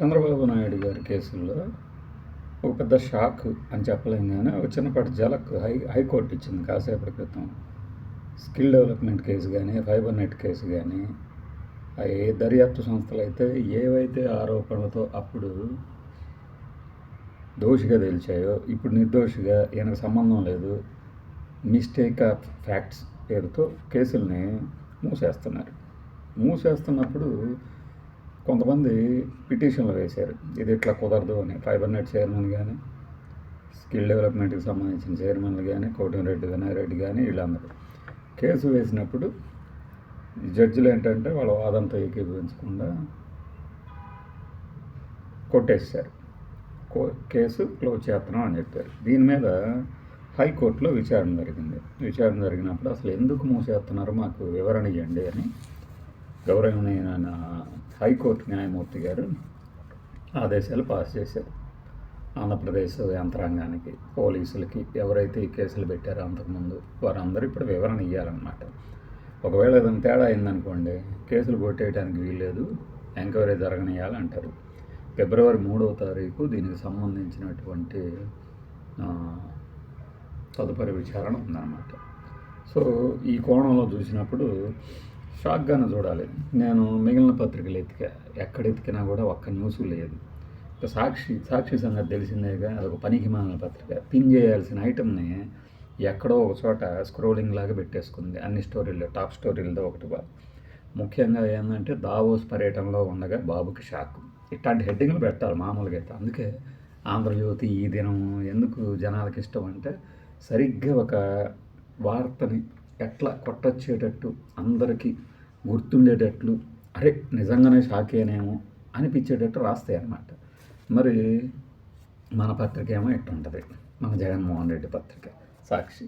చంద్రబాబు నాయుడు గారి కేసుల్లో ఒక పెద్ద షాక్ అని చెప్పలేం కానీ ఒక చిన్నపాటి జలక్ హై హైకోర్టు ఇచ్చింది కాసేపటి క్రితం. స్కిల్ డెవలప్మెంట్ కేసు కానీ ఫైబర్ నెట్ కేసు కానీ ఏ దర్యాప్తు సంస్థలు అయితే ఏవైతే ఆరోపణలతో అప్పుడు దోషిగా తేల్చాయో ఇప్పుడు నిర్దోషిగా ఈయనకు సంబంధం లేదు మిస్టేక్ ఆఫ్ ఫ్యాక్ట్స్ పేరుతో కేసుల్ని మూసేస్తున్నారు. మూసేస్తున్నప్పుడు కొంతమంది పిటిషన్లు వేశారు. ఇది ఇట్లా కుదరదు అని. ఫైబర్ నెట్ చైర్మన్ కానీ స్కిల్ డెవలప్మెంట్కి సంబంధించిన చైర్మన్లు కానీ కోటమిరెడ్డి వినాయరెడ్డి కానీ వీళ్ళందరూ. కేసు వేసినప్పుడు జడ్జిలు ఏంటంటే వాళ్ళ వాదంతో ఏకీభవించకుండా కొట్టేశారు. కో కేసు క్లోజ్ చేస్తున్నాం అని చెప్పారు. దీని మీద హైకోర్టులో విచారణ జరిగింది. విచారణ జరిగినప్పుడు అసలు ఎందుకు మూసేస్తున్నారో మాకు వివరణ ఇవ్వండి అని గౌరవనీయమైన హైకోర్టు న్యాయమూర్తి గారు ఆదేశాలు పాస్ చేశారు. ఆంధ్రప్రదేశ్ యంత్రాంగానికి పోలీసులకి ఎవరైతే ఈ కేసులు పెట్టారో అంతకుముందు వారందరూ ఇప్పుడు వివరణ ఇవ్వాలన్నమాట ఒకవేళ ఏదైనా తేడా అయిందనుకోండి కేసులు కొట్టేయడానికి వీల్లేదు ఎంక్వైరీ జరగనియాలంటారు ఫిబ్రవరి మూడవ తారీఖు దీనికి సంబంధించినటువంటి తదుపరి విచారణ ఉందన్నమాట. సో ఈ కోణంలో చూసినప్పుడు షాక్గానే చూడాలి. నేను మిగిలిన పత్రికలు ఎతికా ఎక్కడ ఎతికినా కూడా ఒక్క న్యూస్ లేదు. సాక్షి సాక్షి సంగతి తెలిసిందేగా అదొక పనికి మాలిన పత్రిక. పిన్ చేయాల్సిన ఐటమ్ని ఎక్కడో ఒక చోట స్క్రోలింగ్ లాగా పెట్టేసుకుంది. అన్ని స్టోరీలు టాప్ స్టోరీలతో ఒకటి ముఖ్యంగా ఏంటంటే దావోస్ పర్యటనలో ఉండగా బాబుకి షాక్ ఇట్లాంటి హెడ్డింగ్లు పెట్టాలి మామూలుగా అయితే. అందుకే ఆంధ్రజ్యోతి ఈ దినం ఎందుకు జనాలకు ఇష్టం అంటే సరిగ్గా ఒక వార్తని ఎట్లా కొట్టొచ్చేటట్టు అందరికీ గుర్తుండేటట్లు అరే నిజంగానే షాకేనేమో అనిపించేటట్టు రాస్తాయి అన్నమాట మరి మన పత్రిక ఏమో ఉంటుంది మన జగన్మోహన్ రెడ్డి పత్రిక సాక్షి.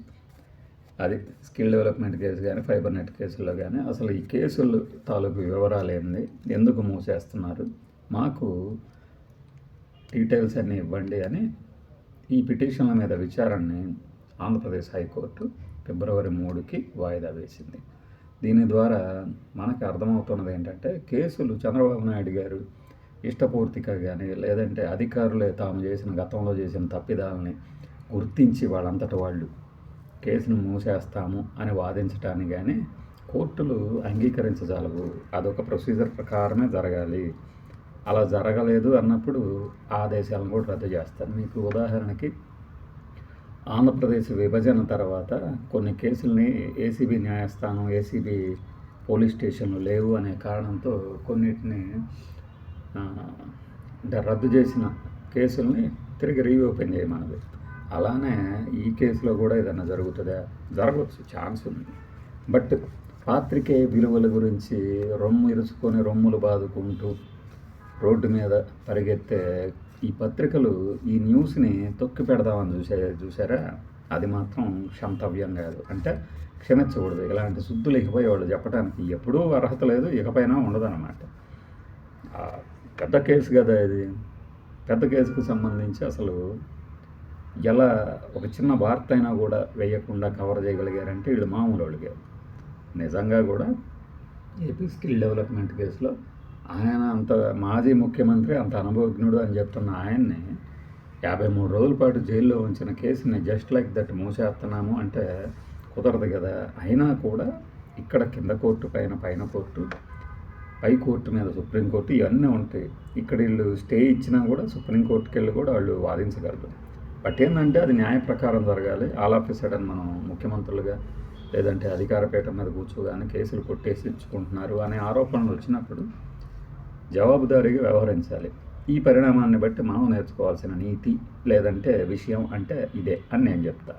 అది స్కిల్ డెవలప్మెంట్ కేసు కానీ ఫైబర్ నెట్ కేసుల్లో కానీ అసలు ఈ కేసులు తాలూకు వివరాలు ఏంది ఎందుకు మూసేస్తున్నారు? మాకు డీటెయిల్స్ అన్నీ ఇవ్వండి అని ఈ పిటిషన్ల మీద విచారణని ఆంధ్రప్రదేశ్ హైకోర్టు ఫిబ్రవరి మూడుకి వాయిదా వేసింది. దీని ద్వారా మనకు అర్థమవుతున్నది ఏంటంటే కేసులు చంద్రబాబు నాయుడు గారు ఇష్టపూర్తిగా కానీ లేదంటే అధికారులే తాము చేసిన గతంలో చేసిన తప్పిదాలని గుర్తించి వాళ్ళంతట వాళ్ళు కేసును మూసేస్తాము అని వాదించడానికి కానీ కోర్టులు అంగీకరించజాలవు. అదొక ప్రొసీజర్ ప్రకారమే జరగాలి. అలా జరగలేదు అన్నప్పుడు ఆదేశాలను కూడా రద్దు చేస్తారు మీకు ఉదాహరణకి ఆంధ్రప్రదేశ్ విభజన తర్వాత కొన్ని కేసుల్ని ఏసీబీ న్యాయస్థానం ఏసీబీ పోలీస్ స్టేషన్లు లేవు అనే కారణంతో కొన్నిటిని అంటే రద్దు చేసిన కేసుల్ని తిరిగి రీఓపెన్ చేయమన్నది అలానే ఈ కేసులో కూడా ఏదైనా జరుగుతుందా? జరగవచ్చు ఛాన్స్ ఉంది. బట్ పాత్రికే విలువల గురించి రొమ్ము ఇరుచుకొని రొమ్ములు బాదుకుంటూ రోడ్డు మీద పరిగెత్తే ఈ పత్రికలు ఈ న్యూస్ని తొక్కి పెడదామని చూసే చూసారా? అది మాత్రం క్షంతవ్యం కాదు. అంటే క్షమించకూడదు. ఇలాంటి శుద్ధులు ఇకపై వాళ్ళు చెప్పడానికి ఎప్పుడూ అర్హత లేదు ఇకపైన ఉండదన్నమాట. పెద్ద కేసు కదా ఇది. పెద్ద కేసుకు సంబంధించి అసలు ఎలా ఒక చిన్న వార్త అయినా కూడా వేయకుండా కవర్ చేయగలిగారంటే వీళ్ళు మామూలు వాళ్ళు నిజంగా కూడా ఏపీ స్కిల్ డెవలప్మెంట్ కేసులో ఆయన అంత మాజీ ముఖ్యమంత్రి అంత అనుభవజ్ఞుడు అని చెప్తున్న ఆయన్ని యాభై మూడు రోజుల పాటు జైల్లో ఉంచిన కేసుని జస్ట్ లైక్ దట్ మూసేస్తున్నాము అంటే కుదరదు కదా. అయినా కూడా ఇక్కడ కింద కోర్టు పైన పైన కోర్టు పై కోర్టు మీద సుప్రీంకోర్టు ఇవన్నీ ఉంటాయి. ఇక్కడ వీళ్ళు స్టే ఇచ్చినా కూడా సుప్రీంకోర్టుకి వెళ్ళి కూడా వాళ్ళు వాదించగలరు. బట్ ఏంటంటే అది న్యాయ ప్రకారం జరగాలి. ఆల్ ఆఫ్ సడన్ మనం ముఖ్యమంత్రులుగా లేదంటే అధికార పీఠం మీద కూర్చోగానే కేసులు కొట్టేసి ఇచ్చుకుంటున్నారు అనే ఆరోపణలు వచ్చినప్పుడు జవాబుదారీగా వ్యవహరించాలి. ఈ పరిణామాన్ని బట్టి మనం నేర్చుకోవాల్సిన నీతి లేదంటే విషయం అంటే ఇదే అని నేను చెప్తాను